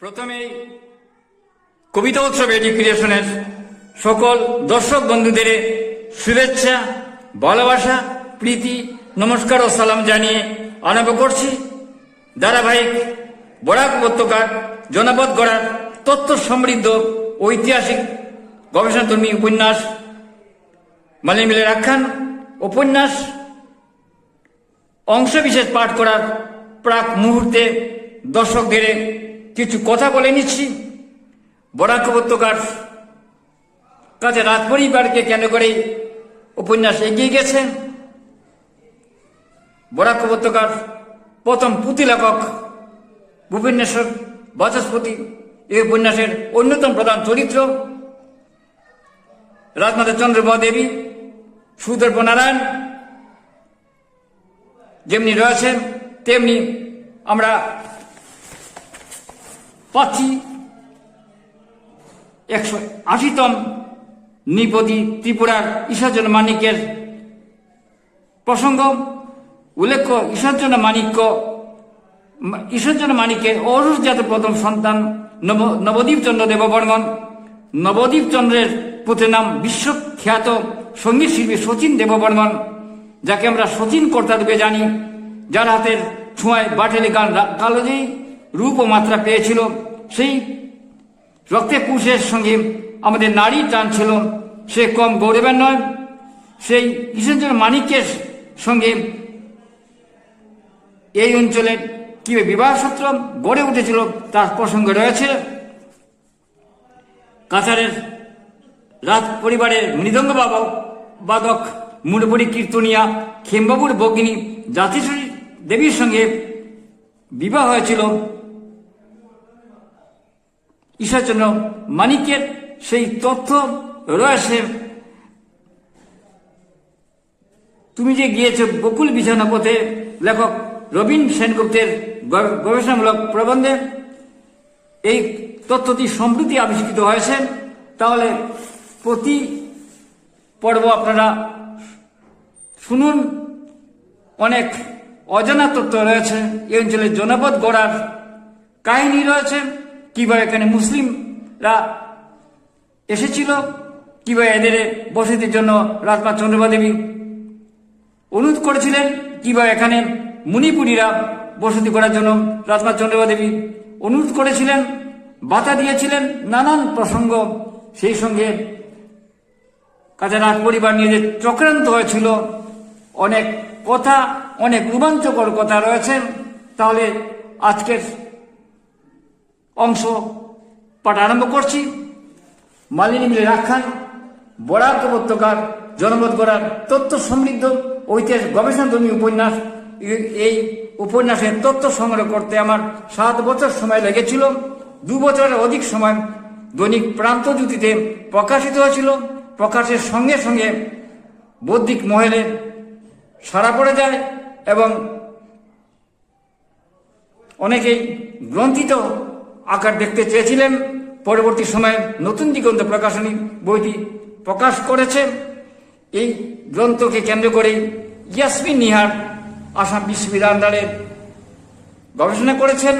প্রথমেই কবিতা উৎসব এডি ক্রিয়েশনের সকল দর্শক বন্ধুদের শুভেচ্ছা, ভালোবাসা, প্রীতি, নমস্কার ও সালাম জানিয়ে আরম্ভ করছি। ধারাবাহিক বরাক উপত্যকার জনপদ গড়ার তথ্য সমৃদ্ধ ঐতিহাসিক গবেষণাধর্মী উপন্যাস মালিনী মিলের আখ্যান। উপন্যাস অংশবিশেষ পাঠ করার প্রাক মুহূর্তে দর্শকদের কিছু কথা বলে নিচ্ছি। বরাক উপত্যকার কাছে রাত পরিবারকে কেন্দ্র করে উপন্যাস এগিয়ে গেছে। বরাক উপত্যকার প্রথম পুঁথি লেখক ভূপেন্দ্রেশ্বর বাচস্পতি এই উপন্যাসের অন্যতম প্রধান চরিত্র। রাজমাতা চন্দ্রমা দেবী সুদর্প নারায়ণ যেমনি রয়েছেন, তেমনি আমরা পাচ্ছি একশো আশিতম নৃপতি ত্রিপুরার ঈশ্বরজন মানিকের প্রসঙ্গ। উল্লেখ্য ঈশ্বরজন মানিক্য, ঈশ্বরচন্দ্র মানিকের অরুষজাত প্রথম সন্তান নব, নবদ্বীপ চন্দ্র দেববর্মন। নবদ্বীপ চন্দ্রের পুত্রের নাম বিশ্বখ্যাত সংগীত শিল্পী শচীন দেববর্মন, যাকে আমরা শচীন কর্তা রূপে জানি, যার হাতের ছোঁয়ায় বাটেলি গান কালোজয়ী রূপ ও মাত্রা পেয়েছিল। সেই রক্তে পুরুষের সঙ্গে আমাদের নারী টান ছিল। সে কম গৌরবের নয়, সেই ঈশ্বরচন্দ্র মানিক্যের সঙ্গে এই অঞ্চলের কীভাবে বিবাহ সূত্র গড়ে উঠেছিল তার প্রসঙ্গ রয়েছে। কাছারের রাজ পরিবারের মৃদঙ্গ বাবা বাদক মুরবরী কীর্তনিয়া খেমবাবুর ভগিনী জাতিশ্বরী দেবীর সঙ্গে বিবাহ হয়েছিল। ঈশ্বরচন্দ্র মানিকের সেই তথ্য রয়েছে তুমি যে গিয়েছো বকুল বিছানা পথে, লেখক রবীন সেনগুপ্তের গবেষণামূলক প্রবন্ধে এই তথ্যটি সম্প্রতি আবিষ্কৃত হয়েছে। তাহলে প্রতি পর্ব আপনারা শুনুন। অনেক অজানা তথ্য রয়েছে। এই অঞ্চলের জনপদ গড়ার কাহিনী রয়েছে। কীভাবে এখানে মুসলিমরা এসেছিল? কীভাবে এদের বসতির জন্য রাজমা চন্দ্রমা দেবী অনুরোধ করেছিলেন? কীভাবে এখানে মুনিপুরীরা বসতি করার জন্য রাজমা চন্দ্রমা দেবী অনুরোধ করেছিলেন? বাধা দিয়েছিলেন? নানান প্রসঙ্গ। সেই সঙ্গে কাজে রাজ পরিবার নিয়ে যে চক্রান্ত হয়েছিল। অনেক কথা, অনেক রোমাঞ্চকর কথা রয়েছে। তাহলে আজকের অংশ পাঠ আরম্ভ করছি। মালিনী মিলে রাখান বরাক উপত্যকার জনমত গড়ার তথ্য সমৃদ্ধ ঐতিহাসিক গবেষণাধর্মী উপন্যাস। এই উপন্যাসের তথ্য সংগ্রহ করতে আমার সাত বছর সময় লেগেছিল। দু বছরের অধিক সময় দৈনিক প্রান্ত প্রান্তজ্যোতিতে প্রকাশিত হয়েছিল। প্রকাশের সঙ্গে সঙ্গে বৌদ্ধিক মহলে সারা পড়ে যায় এবং অনেকেই গ্রন্থিত আকার দেখতে চেয়েছিলেন। পরবর্তী সময়ে নতুন দিগন্ত প্রকাশনী বইটি প্রকাশ করেছে। এই গ্রন্থকে কেন্দ্র করে ইয়াসমিন নিহার আসাম বিশ্ববিদ্যালয়ের গবেষণা করেছেন।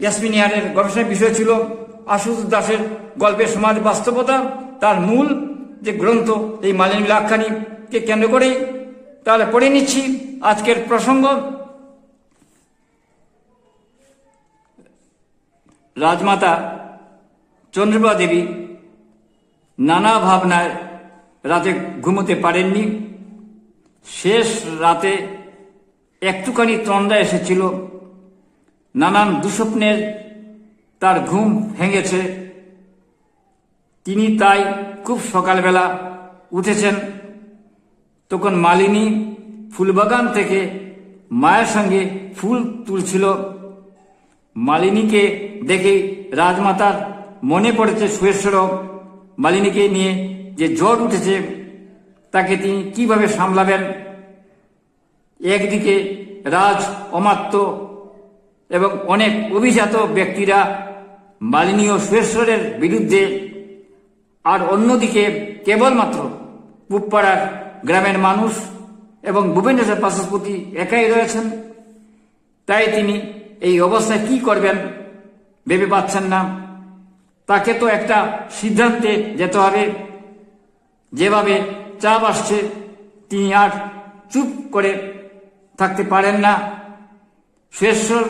ইয়াসমিন নিহারের গবেষণার বিষয় ছিল আশুতোষ দাসের গল্পের সমাজ বাস্তবতা। তার মূল যে গ্রন্থ, এই মালিনী আখ্যানীকে কেন্দ্র করেই। তাহলে পড়ে নিচ্ছি আজকের প্রসঙ্গ। রাজমাতা চন্দ্রপ্রভা দেবী নানা ভাবনায় রাতে ঘুমোতে পারেননি। শেষ রাতে একটুখানি তন্দ্রা এসেছিল। নানান দুঃস্বপ্নের তার ঘুম ভেঙেছে। তিনি তাই খুব সকালবেলা উঠেছেন। তখন মালিনী ফুলবাগান থেকে মায়ের সঙ্গে ফুল তুলছিল। মালিনীকে দেখে রাজমাতার মনে পড়েছে সুরেশ্বর মালিনীকে নিয়ে যে জ্বর উঠেছে, তাকে তিনি কীভাবে সামলাবেন? একদিকে রাজ অমাত্য এবং অনেক অভিজাত ব্যক্তিরা মালিনী ও সুরেশ্বরের বিরুদ্ধে, আর অন্যদিকে কেবলমাত্র পুপ্পাড়ার গ্রামের মানুষ এবং ভূপেন্দ্র বাচস্পতি একাই রয়েছেন। তাই তিনি এই অবস্থায় কি করবেন ভেবে পাচ্ছেন না। তাকে তো একটা সিদ্ধান্তে যেতে হবে। যেভাবে চাপ আসছে, তিনি আর চুপ করে থাকতে পারেন না। সুরেশ্বর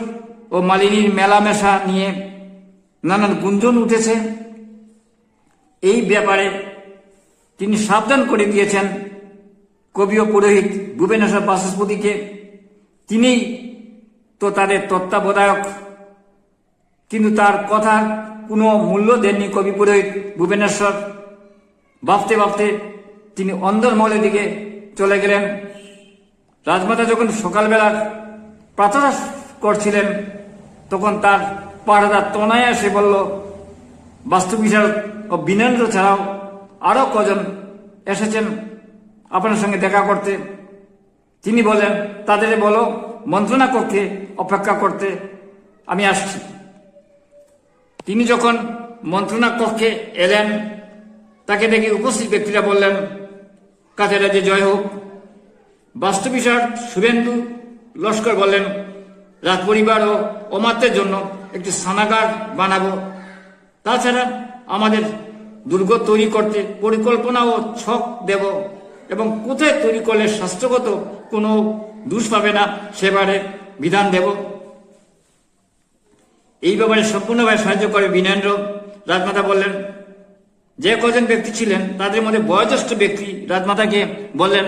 ও মালিনীর মেলামেশা নিয়ে নানান গুঞ্জন উঠেছে। এই ব্যাপারে তিনি সাবধান করে দিয়েছেন। কবি ও পুরোহিত ভুবনেশ্বর বাচস্পতিকে তিনিই তো তাদের তত্ত্বাবধায়ক। কিন্তু তার কথার কোনো মূল্য দেননি কবি পুরোহিত ভুবনেশ্বর। ভাবতে ভাবতে তিনি অন্দরমহলের দিকে চলে গেলেন। রাজমাতা যখন সকালবেলা প্রার্থনা করছিলেন, তখন তার পাড়াদার তনায় এসে বলল, বাস্তু বিচারক ও বিনেন্দ্র ছাড়াও আরও কজন এসেছেন আপনার সঙ্গে দেখা করতে? তিনি বলেন তাদের বলো। মন্ত্রণা কক্ষে অপেক্ষা করতে আমি আসছি। তিনি যখন মন্ত্রণা কক্ষে এলেন, তাকে দেখে উপস্থিত ব্যক্তিরা বললেন কাছে রাজে জয় হোক? বাস্তুবিচার শুভেন্দু লস্কর বললেন, রাজ পরিবার ও অমাত্যের জন্য একটি স্নানাগার বানাবো। তাছাড়া আমাদের দুর্গ তৈরি করতে পরিকল্পনা ও ছক দেব এবং কোথায় তৈরি করলে স্বাস্থ্যগত কোনো দুষ পাবে না, সেবারে বিধান দেব। এই ব্যাপারে সম্পূর্ণভাবে সাহায্য করে বিনেন্দ্র রাজমাতা বললেন, যে কজন ব্যক্তি ছিলেন, তাদের মধ্যে বয়োজ্যেষ্ঠ ব্যক্তি রাজমাতাকে বললেন,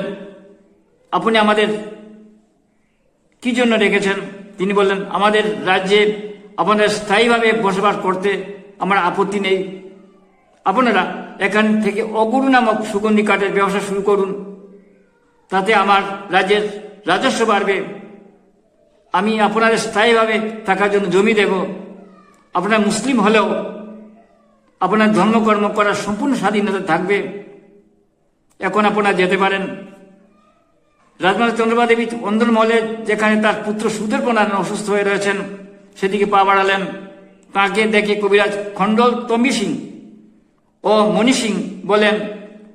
আপনি আমাদের কি জন্য রেখেছেন? তিনি বললেন, আমাদের রাজ্যে আপনাদের স্থায়ীভাবে বসবাস করতে আমার আপত্তি নেই। আপনারা এখান থেকে অগুরু নামক সুগন্ধি কাঠের ব্যবসা শুরু করুন। তাতে আমার রাজ্যের রাজস্ব বাড়বে। আমি আপনাদের স্থায়ীভাবে থাকার জন্য জমি দেব। আপনারা মুসলিম হলেও আপনার ধর্মকর্ম করার সম্পূর্ণ স্বাধীনতা থাকবে। এখন আপনারা যেতে পারেন। রাজমাতা চন্দ্রবা দেবী অন্দরমহলে যেখানে তার পুত্র সুদের সুদর্পনারায়ণ অসুস্থ হয়ে রয়েছেন, সেদিকে পা বাড়ালেন। তাকে দেখে কবিরাজ খণ্ডল তম্বি সিং ও মণি সিং বলেন,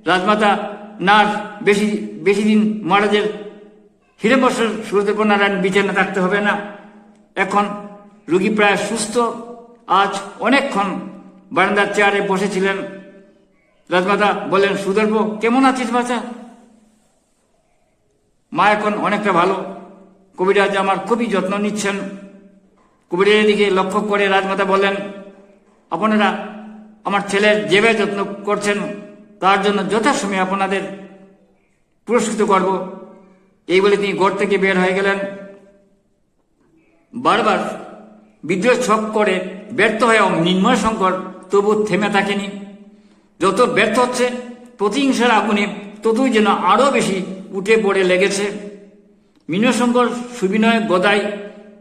রাজমাতা নার বেশি বেশি দিন মহারাজের হিরেবর্ষের সুদর্পনারায়ণ বিছানা থাকতে হবে না। এখন রুগী প্রায় সুস্থ। আজ অনেকক্ষণ বারান্দার চেয়ারে বসেছিলেন। রাজমাতা বলেন সুদর্প, কেমন আছিস বাচ্চা মা এখন অনেকটা ভালো। কবিরাজ আমার খুবই যত্ন নিচ্ছেন। কবিরাজের দিকে লক্ষ্য করে রাজমাতা বলেন আপনারা আমার ছেলের যেভাবে যত্ন করছেন, তার জন্য যথাসময়ে আপনাদের পুরস্কৃত করব। এই বলে তিনি ঘর থেকে বের হয়ে গেলেন। বারবার বিদ্রোহ ছক করে ব্যর্থ হয়েও নির্ময় শঙ্কর তবু থেমে থাকেনি। যত ব্যর্থ হচ্ছে, প্রতিহিংসার আগুনে ততই যেন আরও বেশি উঠে পড়ে লেগেছে। মীনশঙ্কর সুবিনয়, গদাই,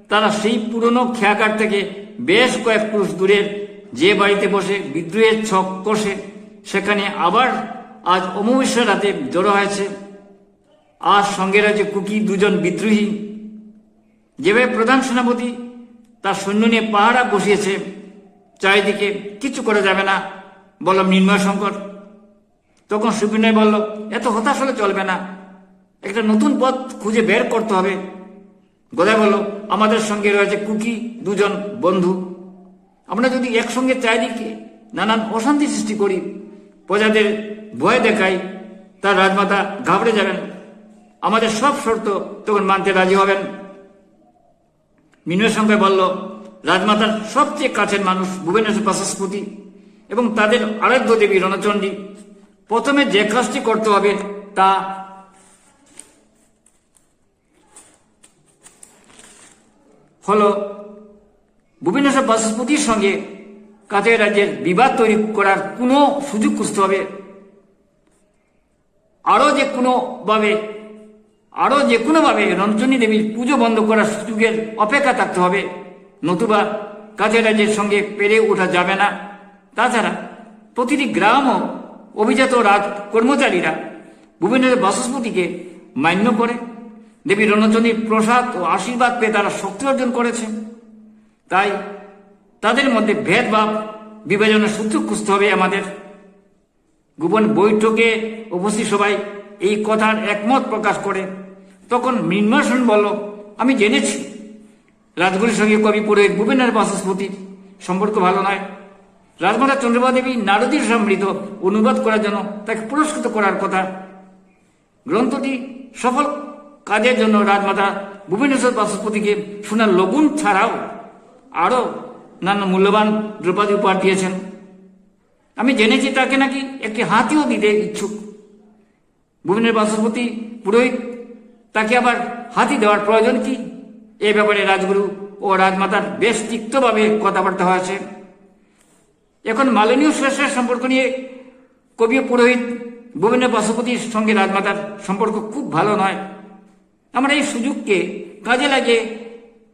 তারা সেই পুরনো খেয়াঘাট থেকে বেশ কয়েক পুরুষ দূরের যে বাড়িতে বসে বিদ্রোহের ছক কষে, সেখানে আবার আজ অমাবস্যা রাতে জড়ো হয়েছে। আজ সঙ্গে রয়েছে কুকি, দুজন বিদ্রোহী। যেভাবে প্রধান সেনাপতি তার সৈন্য নিয়ে পাহারা বসিয়েছে, চারিদিকে কিছু করা যাবে না, বললাম নির্ময় শঙ্কর। তখন সুবিনয় বলল, এত হতাশ হলে চলবে না, একটা নতুন পথ খুঁজে বের করতে হবে। গোদায় বলল, আমাদের সঙ্গে রয়েছে কুকি, দুজন বন্ধু। আমরা যদি একসঙ্গে চারিদিকে নানান অশান্তি সৃষ্টি করি, প্রজাদের ভয় দেখাই, তার রাজমাতা ঘাবড়ে যাবেন। আমাদের সব শর্ত তখন মানতে রাজি হবেন। মিনুয়ের সঙ্গে বলল, রাজমাতার সবচেয়ে কাছের মানুষ ভুবনেশ্বর বাচস্পতি এবং তাদের আরাধ্য দেবী রণচণ্ডী। প্রথমে যে কাজটি করতে হবে তা হলো ভুবনেশ্বর বাচস্পতির সঙ্গে কাছের রাজ্যের বিবাদ তৈরি করার কোনো সুযোগ খুঁজতে হবে। আরও যে কোনোভাবে আরও যে কোনোভাবে রঞ্জনী দেবীর পুজো বন্ধ করার সুযোগের অপেক্ষা থাকতে হবে। নতুবা কাছের রাজ্যের সঙ্গে পেরে ওঠা যাবে না। তাছাড়া প্রতিটি গ্রাম ও অভিজাত রাজ কর্মচারীরা ভুবনেশ্বর বাচস্পতিকে মান্য করে। দেবী রণচন্দ্রীর প্রসাদ ও আশীর্বাদ পেয়ে তারা শক্তি অর্জন করেছে তাই তাদের মধ্যে ভেদভাব বিভাজনের সূত্র খুঁজতে হবে আমাদের। গোপন বৈঠকে উপস্থিত সবাই এই কথার একমত প্রকাশ করে। তখন মৃন্ময় বলল, আমি জেনেছি। রাজগুরুর সঙ্গে কবি পুরোহিত ভূপেন্দ্র বাচস্পতির সম্পর্ক ভালো নয়। রাজমাতা চন্দ্রবা দেবী নারদীর সমৃদ্ধ অনুবাদ করার জন্য তাকে পুরস্কৃত করার কথা। গ্রন্থটি সফল কাজের জন্য রাজমাতা ভুবনেশ্বর বাচস্পতিকে সোনার লগুন ছাড়াও আরও নানা মূল্যবান দ্রৌপদী উপহার দিয়েছেন। আমি জেনেছি তাকে নাকি একটি হাতিও দিতে ইচ্ছুক। ভুবনের বাচস্পতি পুরোহিত তাকে আবার হাতি দেওয়ার প্রয়োজন কি? এ ব্যাপারে রাজগুরু ও রাজমাতার বেশ তিক্তভাবে কথাবার্তা হয়েছে। এখন মালনীয় শ্রেষ্ঠের সম্পর্ক নিয়ে কবি পুরোহিত ভুবনের বাসুপতির সঙ্গে রাজমাতার সম্পর্ক খুব ভালো নয়। আমরা এই সুযোগকে কাজে লাগিয়ে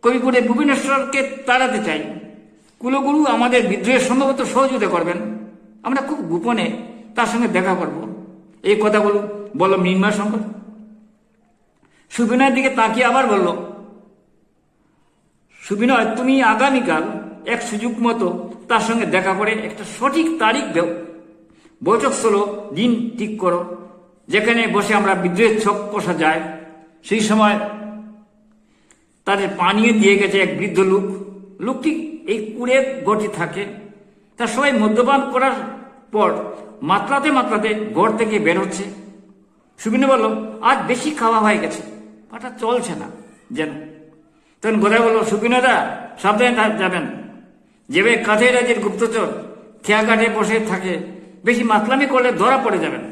কবিপুরে ভুবনেশ্বরকে তাড়াতে চাই। কুলগুরু আমাদের বিদ্রোহের সম্ভবত সহযোগিতা করবেন। আমরা খুব গোপনে তার সঙ্গে দেখা করব। এই কথাগুলো বলো মৃন্ময় শঙ্কর। সুবিনয়ের দিকে তাকিয়ে আবার বলল, সুবিনয়, তুমি আগামীকাল এক সুযোগ মতো তার সঙ্গে দেখা করে একটা সঠিক তারিখ দেও। বৈঠক স্থল দিন ঠিক করো, যেখানে বসে আমরা বিদ্রোহের ছক কষা যায়। সেই সময় তাদের পানীয় দিয়ে গেছে এক বৃদ্ধ লোক। লোকটি এই কুড়ে গটি থাকে। তার সবাই মদ্যপান করার পর মাত্রাতে মাত্রাতে ঘর থেকে বের হচ্ছে। সুবিনয় বলল, আজ বেশি খাওয়া হয়ে গেছে। পাটা চলছে না, যেন। তখন গোদাই বলল সুবিনয়দা সাবধানে যাবেন। যেবে কাঁধে রাজ্যের গুপ্তচর খেয়া কাঠে বসে থাকে। বেশি মাতলামি করলে ধরা পড়ে যাবেন।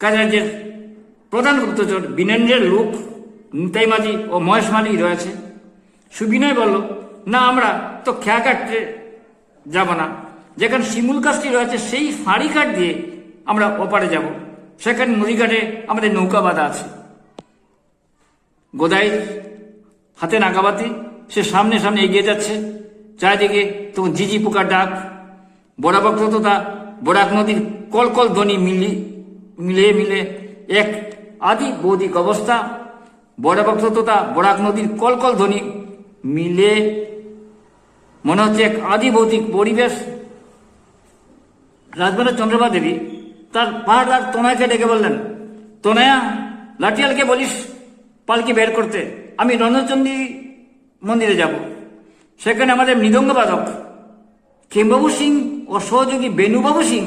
কাজ রাজ্যের প্রধান গুপ্তচর, বিনেন্দ্রের লোক নিতাই মাঝি ও মহেশ মালি রয়েছে। সুবিনয় বলল, না, আমরা তো খেয়া কাটতে যাব না। যেখানে শিমুল গাছটি রয়েছে, সেই ফাঁড়ি কাঠ দিয়ে আমরা ওপারে যাব। সেখানে নদীঘাটে আমাদের নৌকা বাঁধা আছে। গোদাই, হাতে নাগাবাতি, সে সামনে সামনে এগিয়ে যাচ্ছে। চারিদিকে তখন জিজি পোকার ডাক বড়াবক্র তথা বরাক নদীর কলকল ধ্বনি মিলি মিলে মিলে এক আদি বৌদিক অবস্থা বড়াবক্র তথা বরাক নদীর কলকল ধ্বনি মিলে মনে হচ্ছে এক আদি ভৌতিক পরিবেশ। রাজমাতা চন্দ্রবা দেবী তার পাহাড় তনয়াকে ডেকে বললেন, তনয়া, লাঠিয়ালকে বলিস পালকি বের করতে। আমি রণচণ্ডী মন্দিরে যাব। সেখানে আমাদের মৃদঙ্গ বাদক খেমবাবু সিং ও সহযোগী বেনুবাবু সিং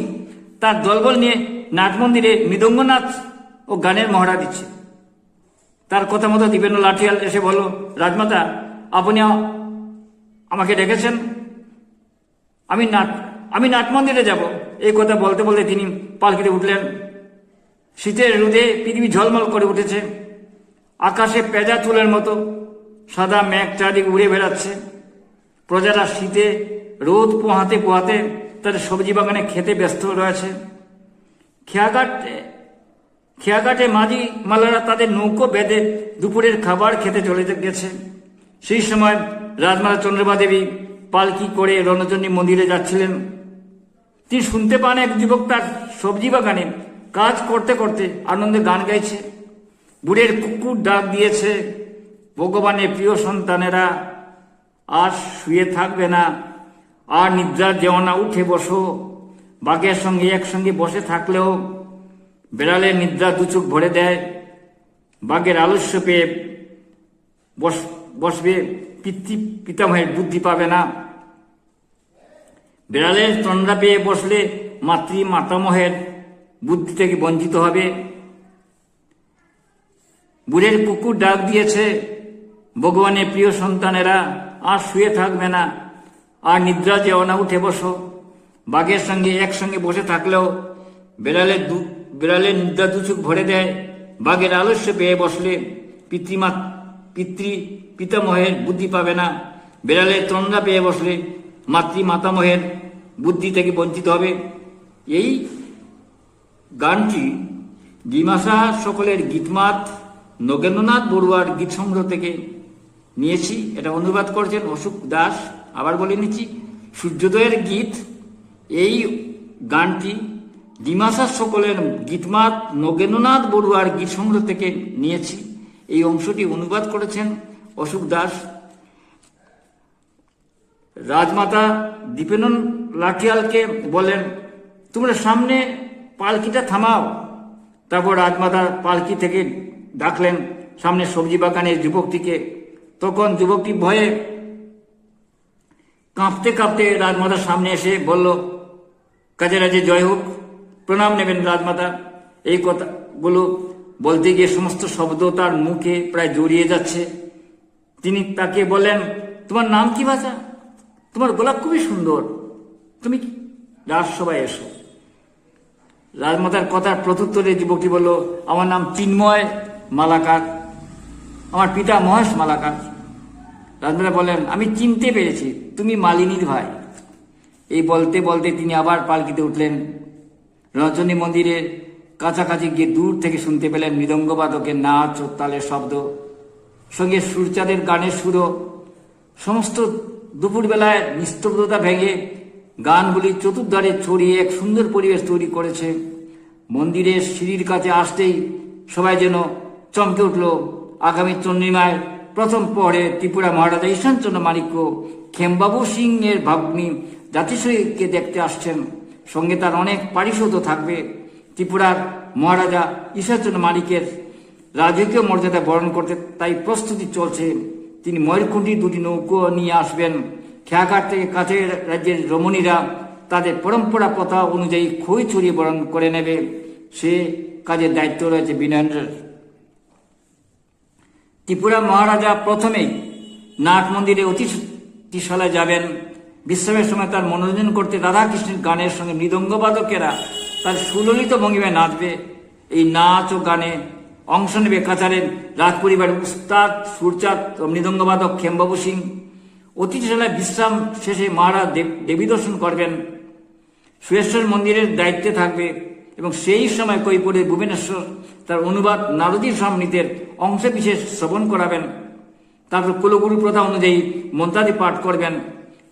তার দলবল নিয়ে নাট মন্দিরে মৃদঙ্গ নাচ ও গানের মহড়া দিচ্ছে। তার কথা মতো দীপেন্দ্র লাঠিয়াল এসে বলল, রাজমাতা, আপনি আমাকে ডেকেছেন। আমি নাট আমি নাট মন্দিরে যাব। এই কথা বলতে বলতে তিনি পালকিতে উঠলেন। শীতের রোদে পৃথিবী ঝলমল করে উঠেছে। আকাশে পেঁজা চুলের মতো, সাদা মেঘ চারিদিকে উড়ে বেড়াচ্ছে। প্রজারা শীতে, রোদ পোহাতে পোহাতে তাদের সবজি বাগানে খেতে ব্যস্ত রয়েছে। খেয়াঘাটে খেয়াঘাটে মাঝি মালারা তাদের নৌকো বেঁধে দুপুরের খাবার খেতে চলে গেছে। সেই সময় রাজমালা চন্দ্রমা দেবী পালকি করে রণচণ্ডী মন্দিরে যাচ্ছিলেন। তিনি শুনতে পান এক যুবক তার সবজি বাগানে কাজ করতে করতে আনন্দে গান গাইছে। বুড়ের কুকুর ডাক দিয়েছে, ভগবানের প্রিয় সন্তানেরা, আর শুয়ে থাকবে না, আর নিদ্রার যেও না, উঠে বসো। বাঘের সঙ্গে একসঙ্গে বসে থাকলেও বেড়ালের নিদ্রা দুচোখ ভরে দেয়। বাঘের আলস্য পেয়ে বস, বসবে, পিতৃ, পিতামহের বুদ্ধি পাবে না। বেড়ালের তন্দ্রা পেয়ে বসলে মাতৃ, মাতামহের বুদ্ধি থেকে বঞ্চিত হবে। বুড়ের কুকুর ডাক দিয়েছে, ভগবানের প্রিয় সন্তানেরা, আর শুয়ে থাকবে না, আর নিদ্রা যেও না, উঠে বসো। বাঘের সঙ্গে একসঙ্গে বসে থাকলেও বিড়ালের দু, বিড়ালের নিদ্রা দুচুক ভরে দেয়। বাঘের আলস্য পেয়ে বসলে পিতৃমা, পিতৃ, পিতামহের বুদ্ধি পাবে না। বিড়ালের তন্দ্রা পেয়ে বসলে মাতৃ, মাতামহের বুদ্ধি থেকে বঞ্চিত হবে। এই গানটি ডিমাসা সকলের গীতমাত নগেন্দ্রনাথ বড়ুয়ার গীত সংগ্রহ থেকে নিয়েছি, এটা অনুবাদ করেছেন অশোক দাস। আবার বলে নিচ্ছি, সূর্যোদয়ের গীত, এই গানটি ডিমাসা সকলের গীতমাত নগেন্দ্রনাথ বড়ুয়ার গীত সংগ্রহ থেকে নিয়েছি। এই অংশটি অনুবাদ করেছেন অশোক দাস। রাজমাতা দীপেনন লাঠিয়ালকে বলেন, তোমরা সামনে পালকিটা থামাও। তারপর রাজমাতা পালকি থেকে ডাকলেন, সামনে সবজি বাগানের যুবকটিকে। তখন যুবকটি ভয়ে কাঁপতে কাঁপতে রাজমাতার সামনে এসে বলল, কাজে রাজে, জয় হোক। প্রণাম নেবেন রাজমাতা। এই কথাগুলো বলতে গিয়ে সমস্ত শব্দ তার মুখে প্রায় জড়িয়ে যাচ্ছে। তিনি তাকে বললেন, তোমার নাম কি বাজা তোমার গোলাপ খুবই সুন্দর। তুমি রাজসভায় এসো। রাজমাতার কথার প্রত্যুত্তরে যুবকটি বলল, আমার নাম চিন্ময়। মালাকার আমার পিতা মহেশ মালাকার রাজমাতা বলেন আমি চিনতে পেরেছি, তুমি মালিনীর ভাই। এই বলতে বলতে তিনি আবার পালকিতে উঠলেন। রজনী মন্দিরের কাছাকাছি গিয়ে দূর থেকে শুনতে পেলেন মৃদঙ্গবাদকের নাচ ও তালের শব্দ। সঙ্গে সূর্যাদের গানের সুরও। সমস্ত দুপুরবেলায় নিস্তব্ধতা ভেঙে গানগুলি চতুর্ধারে ছড়িয়ে এক সুন্দর পরিবেশ তৈরি করেছে। মন্দিরের সিঁড়ির কাছে আসতেই সবাই যেন চমকে উঠল। আগামী চন্দ্রিমায় প্রথম পরে ত্রিপুরা মহারাজা ঈশানচন্দ্র মাণিক্য খেমবাবু সিং এর ভাগ্নি জাতিশ্রীকে দেখতে আসছেন। সঙ্গে তার অনেক পারিষদও থাকবে। ত্রিপুরার মহারাজা ঈশ্বরচন্দ্র মালিকের রাজকীয় মর্যাদা বরণ করতে তাই প্রস্তুতি চলছে। তিনি ময়ূরকুণ্ঠী দুটি নৌকো নিয়ে আসবেন। খেয়াঘাট থেকে কাছের রাজ্যের রমণীরা তাদের পরম্পরা প্রথা অনুযায়ী খই ছড়িয়ে বরণ করে নেবে। সে কাজের দায়িত্ব রয়েছে বিনয়েন্দ্রের ত্রিপুরা মহারাজা প্রথমেই নাট মন্দিরে অতিথিশালায় যাবেন। বিশ্রামের সময় তার মনোরঞ্জন করতে রাধাকৃষ্ণের গানের সঙ্গে মৃদঙ্গবাদকেরা তার সুললিত ভঙ্গিমায় নাচবে। এই নাচ ও গানে অংশ নেবে কাছারের রাজ পরিবারের উস্তাদ, সুরচাঁদ মৃদঙ্গবাদক খেমবাবু সিং। অতিথিশালায় বিশ্রাম শেষে মহারাজ দেব- দর্শন করবেন। সুরেশ্বর মন্দিরের দায়িত্বে থাকবে এবং সেই সময় কৈপুরের ভুবনেশ্বর তার অনুবাদ নারদীর সমনীতের অংশ বিশেষ শ্রবণ করাবেন। তারপর কুলগুরু প্রথা অনুযায়ী মন্ত্রাদি পাঠ করবেন।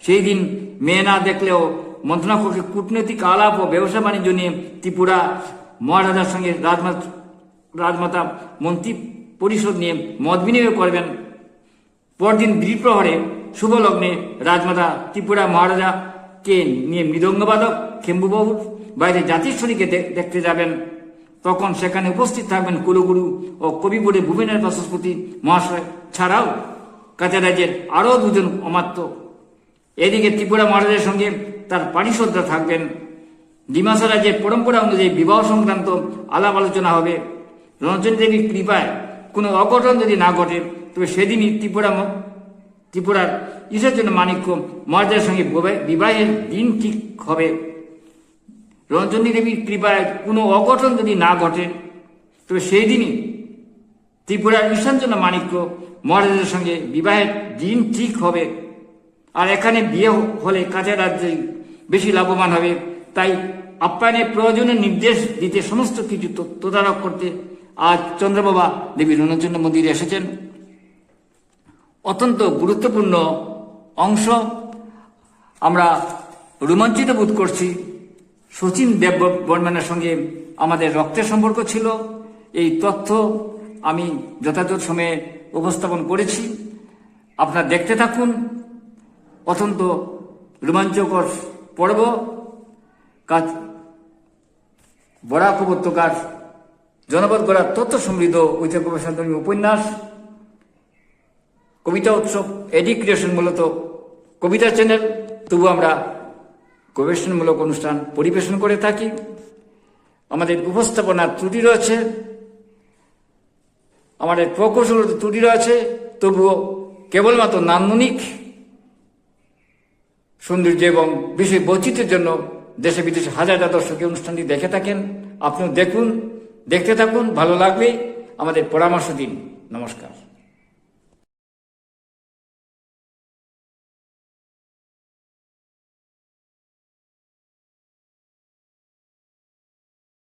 সেই দিন মেয়ে না দেখলেও মন্ত্রণাকক্ষে কূটনৈতিক আলাপ ও ব্যবসা বাণিজ্য নিয়ে ত্রিপুরা মহারাজার সঙ্গে রাজমাতা মন্ত্রী পরিষদ নিয়ে মত বিনিময় করবেন। পরদিন দ্বিপ্রহরে শুভ লগ্নে রাজমাতা ত্রিপুরা মহারাজাকে নিয়ে মৃদঙ্গবাদক খেম্বুবাবুর বাইরে জাতিশ্বরীকে দে- দেখতে যাবেন। তখন সেখানে উপস্থিত থাকবেন কুলগুরু ও কবিগুরু ভুবনের বাচস্পতি মহাশয় ছাড়াও কাজা রাজ্যের আরও দুজন অমাত্য। এদিকে ত্রিপুরা মহারাজের সঙ্গে তার পারিষদরা থাকবেন। ডিমাসা রাজ্যের পরম্পরা অনুযায়ী বিবাহ সংক্রান্ত আলাপ আলোচনা হবে। রঞ্জন দেবীর কৃপায় কোনো অঘটন যদি না ঘটে, তবে সেদিনই ত্রিপুরা ত্রিপুরার ঈশ্বরচন্দ্র মাণিক্য মহারাজের সঙ্গে বিবাহের দিন ঠিক হবে। রঞ্জনী দেবীর কৃপায় কোনো অঘটন যদি না ঘটে তবে সেই দিনই ত্রিপুরার ঈশানচন্দ্র মাণিক্য মহারাজের সঙ্গে বিবাহের দিন ঠিক হবে। আর এখানে বিয়ে হলে কাছে রাজ্যে বেশি লাভবান হবে। তাই আপ্যায়নের প্রয়োজনীয় নির্দেশ দিতে সমস্ত কিছু তদারক করতে আজ চন্দ্রবাবা দেবী রণচন্দ্র মন্দিরে এসেছেন। অত্যন্ত গুরুত্বপূর্ণ অংশ আমরা রোমাঞ্চিত বোধ করছি। শচীন দেব বর্মনের সঙ্গে আমাদের রক্তের সম্পর্ক ছিল। এই তথ্য আমি যথাযথ সময়ে উপস্থাপন করেছি। আপনারা দেখতে থাকুন। অত্যন্ত রোমাঞ্চকর পর্ব। কাজ বরাক উপত্যকার জনপদ গড়ার তথ্য সমৃদ্ধ ঐতিহ্য গবেষণাধর্মী উপন্যাস। কবিতা উৎসব এডি ক্রিয়েশন মূলত কবিতা চ্যানেল। তবু আমরা গবেষণামূলক অনুষ্ঠান পরিবেশন করে থাকি। আমাদের উপস্থাপনার ত্রুটি রয়েছে। আমাদের প্রকৌশল ত্রুটি রয়েছে। তবুও কেবলমাত্র নান্দনিক সৌন্দর্য এবং বিষয় বৈচিত্র্যের জন্য দেশে বিদেশে হাজার হাজার দর্শক অনুষ্ঠানটি দেখে থাকেন। আপনিও দেখুন, দেখতে থাকুন। ভালো লাগবে। আমাদের পরামর্শ দিন। নমস্কার।